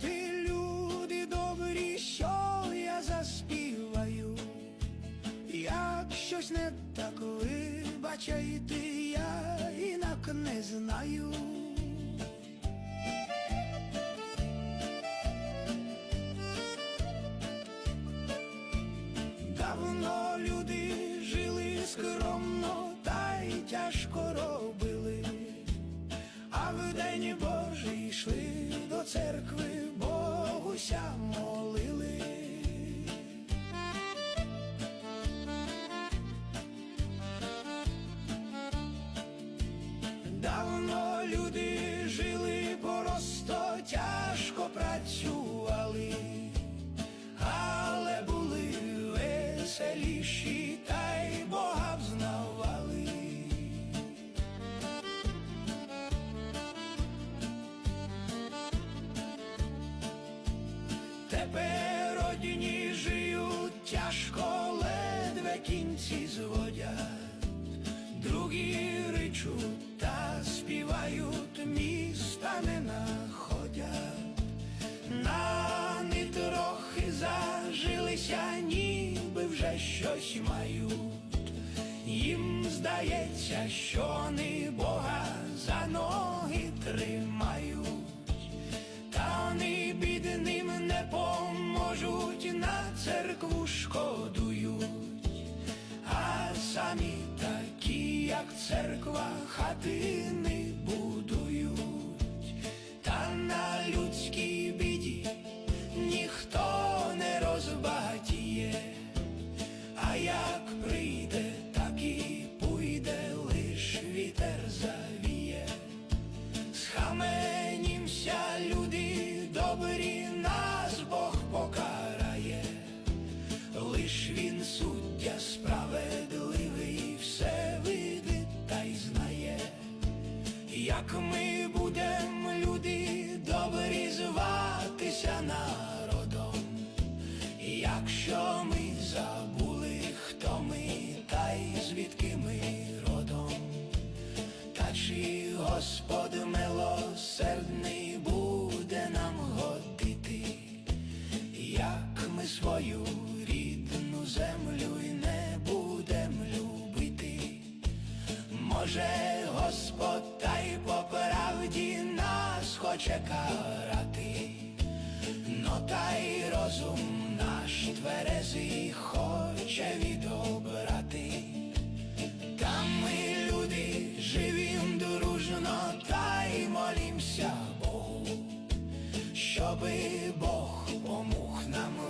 ти, люди добрі, що я заспіваю, як щось не так вибачайте, я інак не знаю. Давно люди жили скромно, та й тяжко робили, а в день Божий йшли до церкви. show. Не находять. Нани трохи зажилися, ніби вже щось мають. Їм здається, що вони Бога за ноги тримають. Та вони бідним не поможуть, на церкву шкодують, а самі такі, як церква, хатини як ми будем, люди добрі, зватися народом, якщо ми забули, хто ми, та й звідки ми родом. Та чи Господь милосердний буде нам годити, як ми свою рідну землю може Господь та й по правді нас хоче карати, но та й розум наш тверезий хоче відобрати. Та ми люди живім дружно, та й молімся Богу, щоби Бог помог нам